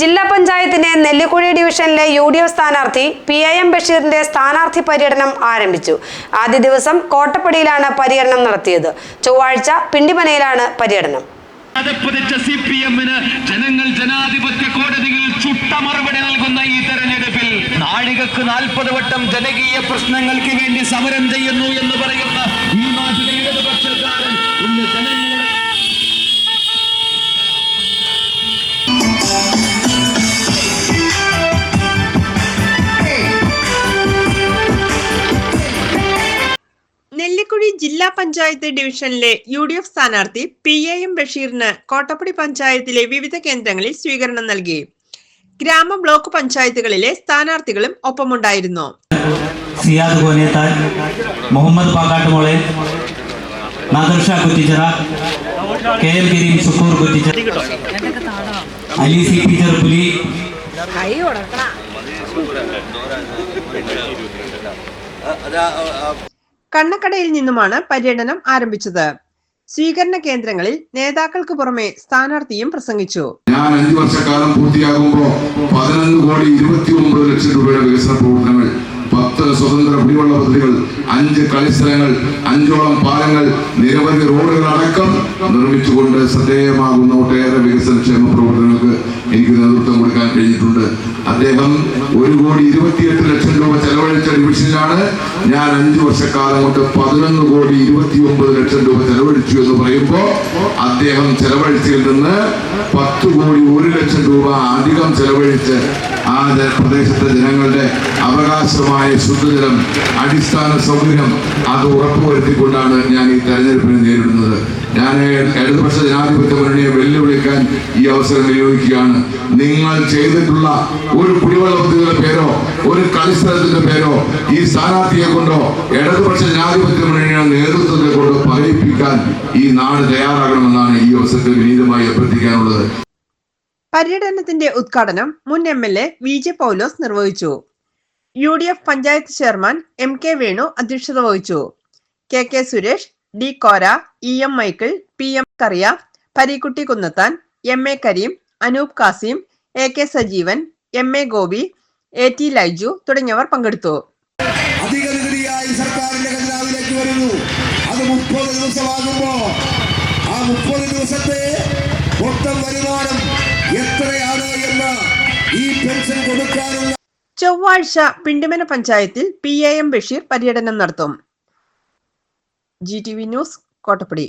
ജില്ലാ പഞ്ചായത്തിന്റെ നെല്ലിക്കുഴി ഡിവിഷനിലെ യു ഡി എഫ് സ്ഥാനാർത്ഥി പി ഐ എം ബഷീറിന്റെ സ്ഥാനാർത്ഥി പര്യടനം ആരംഭിച്ചു. ആദ്യ ദിവസം കോട്ടപ്പടിയിലാണ് പര്യടനം നടത്തിയത്. ചൊവ്വാഴ്ച പിണ്ടിമനയിലാണ് പര്യടനം. ജനങ്ങൾ ജനാധിപത്യ കോടതിയിൽ ചുട്ട മറുപടി നൽകുന്ന ഈ തെരഞ്ഞെടുപ്പിൽ നാഴികക്ക് നാൽപ്പത് വട്ടം ജനകീയ പ്രശ്നങ്ങൾക്ക് വേണ്ടി സമരം ചെയ്യുന്നു എന്ന് പറയുന്ന. ജില്ലാ പഞ്ചായത്ത് ഡിവിഷനിലെ യു ഡി എഫ് സ്ഥാനാർത്ഥി പി എ എം ബഷീറിന് കോട്ടപ്പടി പഞ്ചായത്തിലെ വിവിധ കേന്ദ്രങ്ങളിൽ സ്വീകരണം നൽകി. ഗ്രാമ ബ്ലോക്ക് പഞ്ചായത്തുകളിലെ സ്ഥാനാർത്ഥികളും ഒപ്പമുണ്ടായിരുന്നു. Siyad Muhammad Pakkattumole Nadirsha Kuttichira K M Karim Sukkur Kuttichira Ali C P Cheruppuli കണ്ണക്കടയിൽ നിന്നുമാണ് പര്യടനം ആരംഭിച്ചത്. സ്വീകരണ കേന്ദ്രങ്ങളിൽ നേതാക്കൾക്ക് പുറമെ സ്ഥാനാർത്ഥിയും പ്രസംഗിച്ചു. ഞാൻ അഞ്ചു വർഷക്കാലം പൂർത്തിയാകുമ്പോൾ പതിനൊന്ന് കോടി ഇരുപത്തി ഒമ്പത് ലക്ഷം രൂപയുടെ വികസന പ്രവർത്തനങ്ങൾ പത്ത് സ്വതന്ത്ര കുടിവെള്ള പദ്ധതികൾ അഞ്ച് കളിസ്ഥലങ്ങൾ അഞ്ചോളം പാലങ്ങൾ നിരവധി റോഡുകൾ അടക്കം നിർമ്മിച്ചുകൊണ്ട് ശ്രദ്ധേയമാകുന്ന ഒട്ടേറെ വികസന ക്ഷേമ പ്രവർത്തനങ്ങൾക്ക് എനിക്ക് നേതൃത്വം കൊടുക്കാൻ കഴിഞ്ഞിട്ടുണ്ട്. അദ്ദേഹം ഒരു കോടി ഇരുപത്തിയെട്ട് ലക്ഷം ഡിവിഷനിലാണ് ഞാൻ അഞ്ചു വർഷക്കാലം കൊണ്ട് പതിനൊന്ന് കോടി ഇരുപത്തി ഒമ്പത് ലക്ഷം രൂപ ചെലവഴിച്ചു എന്ന് പറയുമ്പോൾ അദ്ദേഹം ചെലവഴിച്ചതിൽ നിന്ന് പത്ത് കോടി ഒരു ലക്ഷം രൂപ അധികം ചെലവഴിച്ച് ആ പ്രദേശത്തെ ജനങ്ങളുടെ അവകാശമായ ശുദ്ധജലം അടിസ്ഥാന സൗകര്യം അത് ഉറപ്പുവരുത്തിക്കൊണ്ടാണ് ഞാൻ ഈ തെരഞ്ഞെടുപ്പിനെ നേരിടുന്നത്. ഞാൻ ഇടതുപക്ഷ ജനാധിപത്യ മുന്നണിയെ വെല്ലുവിളിക്കാൻ ഈ അവസരം വിനിയോഗിക്കുകയാണ്. നിങ്ങൾ ചെയ്തിട്ടുള്ള ഒരു കുടിവെള്ള പദ്ധതിയുടെ പേരോ ഒരു കളിസ്ഥലത്തിന്റെ പേരോ ഈ സ്ഥാനാർത്ഥിയെ കൊണ്ടോ ഇടതുപക്ഷ ജനാധിപത്യ മുന്നണിയുടെ നേതൃത്വത്തെ കൊണ്ടോ പറയിപ്പിക്കാൻ ഈ നാട് തയ്യാറാകണമെന്നാണ് ഈ അവസരത്തിൽ വിനീതമായി അഭ്യർത്ഥിക്കാനുള്ളത്. പര്യടനത്തിന്റെ ഉദ്ഘാടനം മുൻ M L A V J Paulose നിർവഹിച്ചു. U D F panchayat chairman M K Venu അധ്യക്ഷത വഹിച്ചു. K K Suresh D Kora E M Michael P M Kuriya Pareekutty Kunnathan M A Karim Anoop Kasim A K Sajeevan M A Gopi A T Laiju തുടങ്ങിയവർ പങ്കെടുത്തു. സർക്കാരിന്റെ ആ മുപ്പത് ദിവസത്തെ മൊത്തം വരുമാനം ചൊവ്വാഴ്ച പിണ്ടിമന പഞ്ചായത്തിൽ പി എ എം ബഷീർ പര്യടനം നടത്തും. G T V news Kottappady.